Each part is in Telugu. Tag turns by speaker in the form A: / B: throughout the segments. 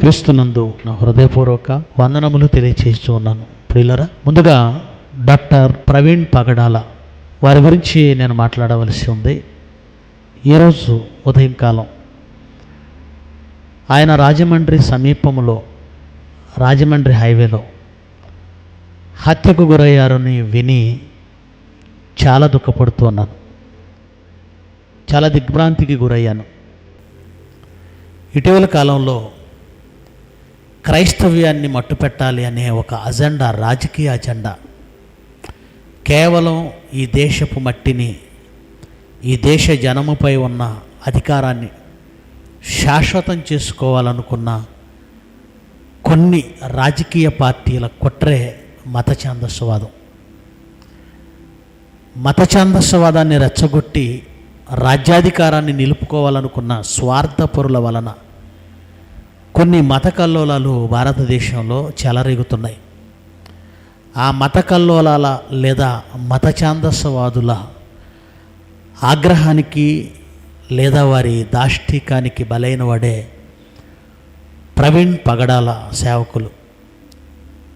A: క్రీస్తునందు నా హృదయపూర్వక వందనములు తెలియచేస్తూ ఉన్నాను. ప్రియులరా ముందుగా డాక్టర్ ప్రవీణ్ పగడాల వారి గురించి నేను మాట్లాడవలసి ఉంది. ఈరోజు ఉదయం కాలం ఆయన రాజమండ్రి సమీపంలో రాజమండ్రి హైవేలో హత్యకు గురయ్యారని విని చాలా దుఃఖపడుతూ ఉన్నాను చాలా దిగ్భ్రాంతికి గురయ్యాను. ఇటీవల కాలంలో క్రైస్తవ్యాన్ని మట్టుపెట్టాలి అనే ఒక అజెండా రాజకీయ అజెండా. కేవలం ఈ దేశపు మట్టిని ఈ దేశ జనముపై ఉన్న అధికారాన్ని శాశ్వతం చేసుకోవాలనుకున్న కొన్ని రాజకీయ పార్టీల కుట్రే మత ఛాందస్వాదం మత ఛాందస్వాదాన్ని రెచ్చగొట్టి రాజ్యాధికారాన్ని నిలుపుకోవాలనుకున్న స్వార్థపరుల వలన కొన్ని మత కల్లోలాలు భారతదేశంలో చెలరేగుతున్నాయి. ఆ మత కల్లోలాల లేదా మత ఛాందస్వాదుల ఆగ్రహానికి లేదా వారి దాష్టికానికి బలైన వాడే ప్రవీణ్ పగడాల సేవకులు.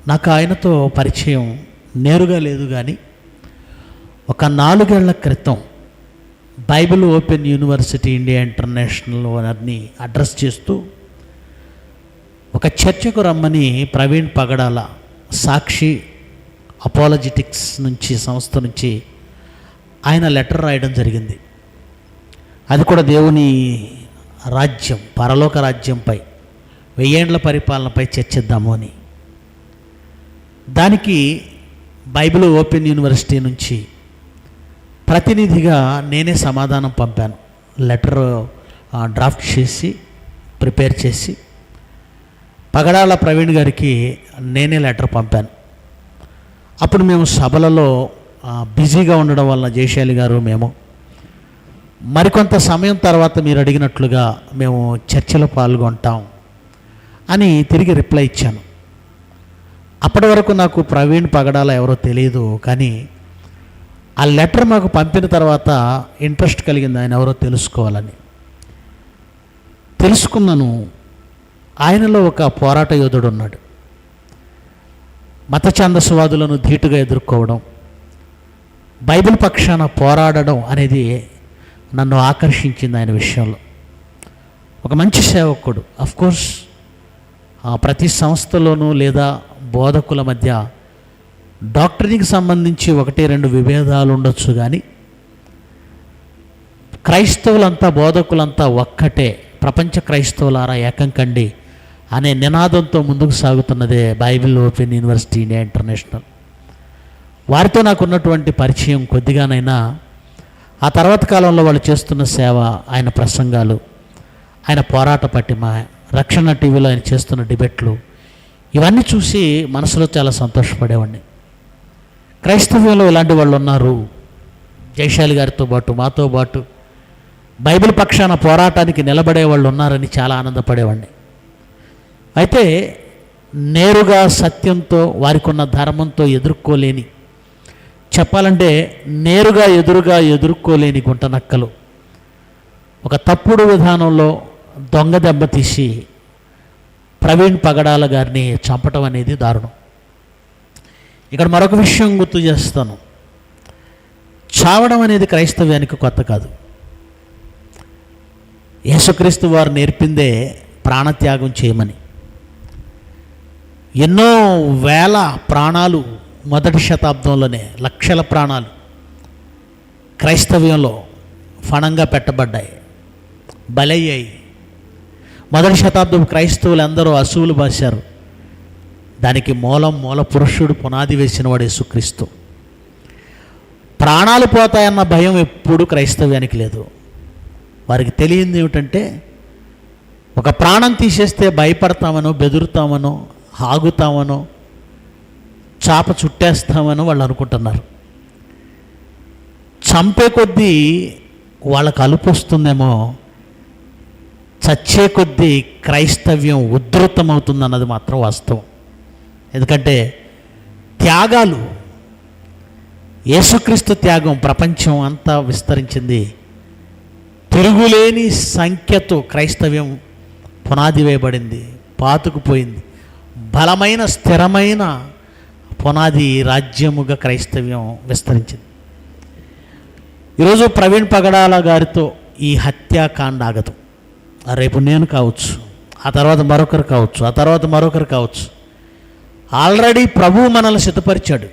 A: నాకు ఆయనతో పరిచయం నేరుగా లేదు కానీ ఒక నాలుగేళ్ళ క్రితం Bible open university India international ఓనర్ని అడ్రస్ చేస్తూ ఒక చర్చకు రమ్మని ప్రవీణ్ పగడాల సాక్షి అపాలజిటిక్స్ నుంచి సంస్థ నుంచి ఆయన లెటర్ రాయడం జరిగింది. అది కూడా దేవుని రాజ్యం పరలోక రాజ్యంపై వెయ్యేండ్ల పరిపాలనపై చర్చిద్దాము అని. దానికి బైబిల్ ఓపెన్ యూనివర్సిటీ నుంచి ప్రతినిధిగా నేనే సమాధానం పంపాను. లెటర్ డ్రాఫ్ట్ చేసి ప్రిపేర్ చేసి పగడాల ప్రవీణ్ గారికి నేనే లెటర్ పంపాను. అప్పుడు మేము సభలలో బిజీగా ఉండడం వల్ల జయశాలి గారు మేము మరికొంత సమయం తర్వాత మీరు అడిగినట్లుగా మేము చర్చలో పాల్గొంటాం అని తిరిగి రిప్లై ఇచ్చాను. అప్పటి వరకు నాకు ప్రవీణ్ పగడాల ఎవరో తెలియదు కానీ ఆ లెటర్ మాకు పంపిన తర్వాత ఇంట్రెస్ట్ కలిగింది ఆయన ఎవరో తెలుసుకోవాలని. తెలుసుకున్నాను. ఆయనలో ఒక పోరాట యోధుడు ఉన్నాడు. మత ఛాందస్వాదులను ధీటుగా ఎదుర్కోవడం బైబిల్ పక్షాన పోరాడడం అనేది నన్ను ఆకర్షించింది ఆయన విషయంలో. ఒక మంచి సేవకుడు. కోర్స్ ప్రతి సంస్థలోనూ లేదా బోధకుల మధ్య డాక్టరీకి సంబంధించి ఒకటి రెండు విభేదాలు ఉండొచ్చు కానీ క్రైస్తవులంతా బోధకులంతా ఒక్కటే. ప్రపంచ క్రైస్తవులారా ఏకం కండి. అనే నినాదంతో ముందుకు సాగుతున్నదే Bible open university India international. వారితో నాకు ఉన్నటువంటి పరిచయం కొద్దిగానైనా ఆ తర్వాత కాలంలో వాళ్ళు చేస్తున్న సేవ ఆయన ప్రసంగాలు ఆయన పోరాట పట్టిమ రక్షణ టీవీలో ఆయన చేస్తున్న డిబేట్లు ఇవన్నీ చూసి మనసులో చాలా సంతోషపడేవాడిని. క్రైస్తవ్యంలో ఇలాంటి వాళ్ళు ఉన్నారు. జయశాలి గారితో పాటు మాతో పాటు బైబిల్ పక్షాన పోరాటానికి నిలబడే వాళ్ళు ఉన్నారని చాలా ఆనందపడేవాడిని. అయితే నేరుగా సత్యంతో వారికి ఉన్న ధర్మంతో ఎదుర్కోలేని చెప్పాలంటే నేరుగా ఎదురుగా ఎదుర్కోలేని గుంటనక్కలు ఒక తప్పుడు విధానంలో దొంగ దెబ్బ తీసి ప్రవీణ్ పగడాల గారిని చంపటం అనేది దారుణం. ఇక్కడ మరొక విషయం గుర్తు చేస్తాను. చావడం అనేది క్రైస్తవ్యానికి కొత్త కాదు. యేసుక్రీస్తు వారు నేర్పిందే ప్రాణత్యాగం చేయమని. ఎన్నో వేల ప్రాణాలు మొదటి శతాబ్దంలోనే లక్షల ప్రాణాలు క్రైస్తవ్యంలో ఫణంగా పెట్టబడ్డాయి బలయ్యాయి. మొదటి శతాబ్దం క్రైస్తవులు అందరూ అసువులు బాశారు. దానికి మూలం మూల పురుషుడు పునాది వేసిన వాడు యేసుక్రీస్తు. ప్రాణాలు పోతాయన్న భయం ఎప్పుడూ క్రైస్తవ్యానికి లేదు. వారికి తెలియంది ఏమిటంటే ఒక ప్రాణం తీసేస్తే భయపడతామనో బెదురుతామనో ఆగుతామనో చాప చుట్టేస్తామనో వాళ్ళు అనుకుంటున్నారు. చంపే కొద్దీ వాళ్ళకు అలుపు వస్తుందేమో చచ్చే కొద్దీ క్రైస్తవ్యం ఉద్ధృతమవుతుందన్నది మాత్రం వాస్తవం. ఎందుకంటే త్యాగాలు యేసుక్రీస్తు త్యాగం ప్రపంచం అంతా విస్తరించింది. తిరుగులేని సంఖ్యతో క్రైస్తవ్యం పునాది వేయబడింది పాతుకుపోయింది. బలమైన స్థిరమైన పునాది రాజ్యముగా క్రైస్తవ్యం విస్తరించింది. ఈరోజు ప్రవీణ్ పగడాల గారితో ఈ హత్యాకాండ ఆగదు. రేపు నేను కావచ్చు ఆ తర్వాత మరొకరు కావచ్చు ఆ తర్వాత మరొకరు కావచ్చు. ఆల్రెడీ ప్రభు మనల్ని సిద్ధపరిచాడు.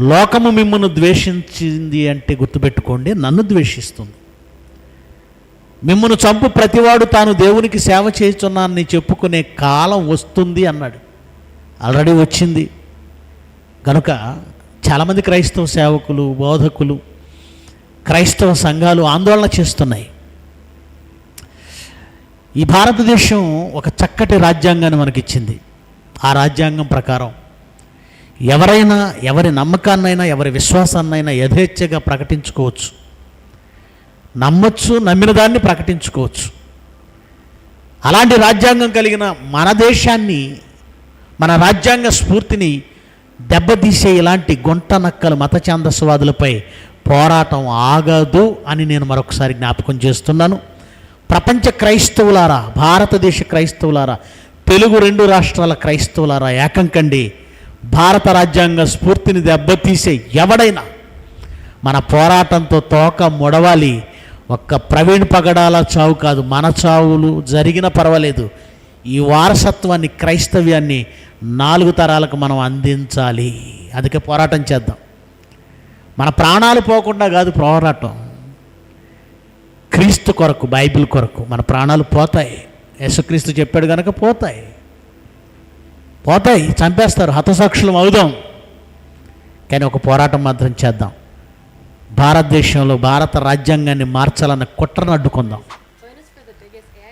A: లోకము మిమ్మల్ని ద్వేషించింది అంటే గుర్తుపెట్టుకోండి నన్ను ద్వేషిస్తుంది. మిమ్మల్ని చంపు ప్రతివాడు తాను దేవునికి సేవ చేస్తున్నానని చెప్పుకునే కాలం వస్తుంది అన్నాడు. ఆల్రెడీ వచ్చింది. కనుక చాలామంది క్రైస్తవ సేవకులు బోధకులు క్రైస్తవ సంఘాలు ఆందోళన చేస్తున్నాయి. ఈ భారతదేశం ఒక చక్కటి రాజ్యాంగాన్ని మనకిచ్చింది. ఆ రాజ్యాంగం ప్రకారం ఎవరైనా ఎవరి నమ్మకాన్నైనా ఎవరి విశ్వాసాన్నైనా యథేచ్ఛగా ప్రకటించుకోవచ్చు. నమ్మచ్చు నమ్మిన దాన్ని ప్రకటించుకోవచ్చు. అలాంటి రాజ్యాంగం కలిగిన మన దేశాన్ని మన రాజ్యాంగ స్ఫూర్తిని దెబ్బతీసే ఇలాంటి గుంట నక్కలు మత ఛాందస్వాదులపై పోరాటం ఆగదు అని నేను మరొకసారి జ్ఞాపకం చేస్తున్నాను. ప్రపంచ క్రైస్తవులారా భారతదేశ క్రైస్తవులారా తెలుగు రెండు రాష్ట్రాల క్రైస్తవులారా ఏకం కండి. భారత రాజ్యాంగ స్ఫూర్తిని దెబ్బతీసే ఎవడైనా మన పోరాటంతో తోక ముడవాలి ఒక్క ప్రవీణ్ పగడాల చావు కాదు మన చావులు జరిగిన పర్వాలేదు. ఈ వారసత్వాన్ని క్రైస్తవ్యాన్ని నాలుగు తరాలకు మనం అందించాలి. అందుకే పోరాటం చేద్దాం. మన ప్రాణాలు పోకుండా కాదు పోరాటం. క్రీస్తు కొరకు బైబిల్ కొరకు మన ప్రాణాలు పోతాయి. యేసుక్రీస్తు చెప్పాడు కనుక పోతాయి. పోతాయి చంపేస్తారు హతసాక్షులం అవుదాం. కానీ ఒక పోరాటం మాత్రం చేద్దాం. భారతదేశంలో భారత రాజ్యాంగాన్ని మార్చాలన్న కుట్రను అడ్డుకుందాం.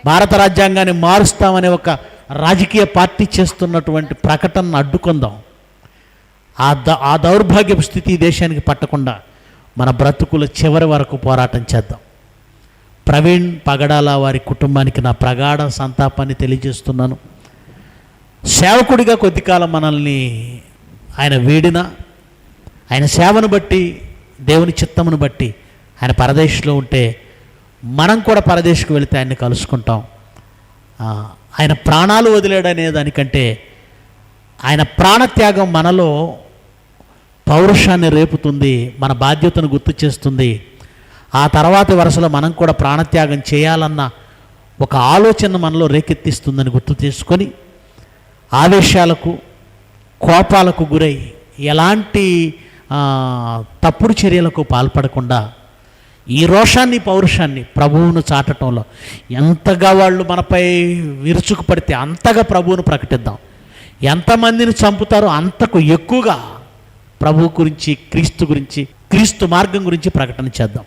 A: భారత రాజ్యాంగాన్ని మారుస్తామనే ఒక రాజకీయ పార్టీ చేస్తున్నటువంటి ప్రకటనను అడ్డుకుందాం. ఆ ద ఆ దౌర్భాగ్యపు స్థితి దేశానికి పట్టకుండా మన బ్రతుకుల చివరి వరకు పోరాటం చేద్దాం. ప్రవీణ్ పగడాల వారి కుటుంబానికి నా ప్రగాఢ సంతాపాన్ని తెలియజేస్తున్నాను. సేవకుడిగా కొద్దికాలం మనల్ని ఆయన వీడిన ఆయన సేవను బట్టి దేవుని చిత్తమును బట్టి ఆయన పరదేశంలో ఉంటే మనం కూడా పరదేశకు వెళితే ఆయన్ని కలుసుకుంటాం. ఆయన ప్రాణాలు వదిలేడనే దానికంటే ఆయన ప్రాణత్యాగం మనలో పౌరుషాన్ని రేపుతుంది మన బాధ్యతను గుర్తు చేస్తుంది. ఆ తర్వాతి వరుసలో మనం కూడా ప్రాణత్యాగం చేయాలన్న ఒక ఆలోచన మనలో రేకెత్తిస్తుందని గుర్తు చేసుకొని ఆవేశాలకు కోపాలకు గురై ఎలాంటి తప్పుడు చర్యలకు పాల్పడకుండా ఈ రోషాన్ని పౌరుషాన్ని ప్రభువును చాటటంలో ఎంతగా వాళ్ళు మనపై విరుచుకుపడితే అంతగా ప్రభువును ప్రకటిద్దాం. ఎంతమందిని చంపుతారో అంతకు ఎక్కువగా ప్రభు గురించి క్రీస్తు గురించి క్రీస్తు మార్గం గురించి ప్రకటన చేద్దాం.